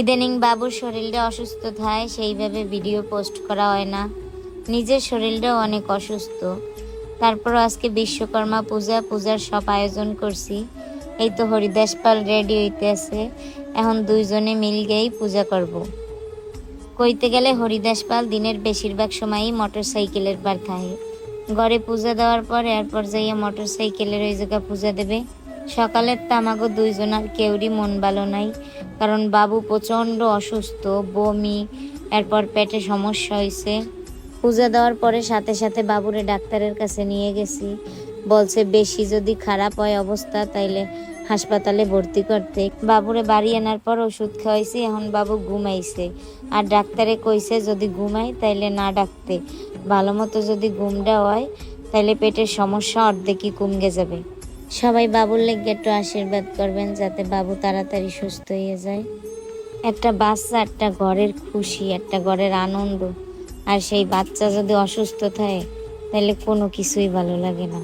ইদানিং বাবুর শরীরটা অসুস্থ থাকে সেইভাবে ভিডিও পোস্ট করা হয় না। নিজের শরীরটাও অনেক অসুস্থ। তারপর আজকে বিশ্বকর্মা পূজা, পূজার সব আয়োজন করছি। এই তো হরিদাস পাল রেডি হইতে আছে। এখন দুইজনে মিল গিয়েই পূজা করব। কইতে গেলে হরিদাস পাল দিনের বেশিরভাগ সময়ই মোটর সাইকেলের বার থাকে ঘরে পূজা দেওয়ার পর এরপর যাইয়া মোটর সাইকেলের ওই জায়গা পূজা দেবে। সকালের তামাগো দুইজনার কেউরই মন ভালো নাই, কারণ বাবু প্রচণ্ড অসুস্থ, বমি, এরপর পেটে সমস্যা হয়েছে পূজা দেওয়ার পরে সাথে সাথে বাবুরে ডাক্তারের কাছে নিয়ে গেছি। বলছে, বেশি যদি খারাপ হয় অবস্থা, তাইলে হাসপাতালে ভর্তি করতে। বাবুরে বাড়ি আনার পর ওষুধ খাওয়াইছি, এখন বাবু ঘুমাইছে। আর ডাক্তারে কইছে, যদি ঘুমাই, তাইলে না ডাকতে। ভালো মতো যদি ঘুমটা হয় তাইলে পেটের সমস্যা অর্ধেকই কমে যাবে। সবাই বাবুর লেগে একটু আশীর্বাদ করবেন যাতে বাবু তাড়াতাড়ি সুস্থ হয়ে যায়। একটা বাচ্চা, একটা ঘরের খুশি, একটা ঘরের আনন্দ। আর সেই বাচ্চা যদি অসুস্থ থাকে, তাহলে কোনো কিছুই ভালো লাগে না।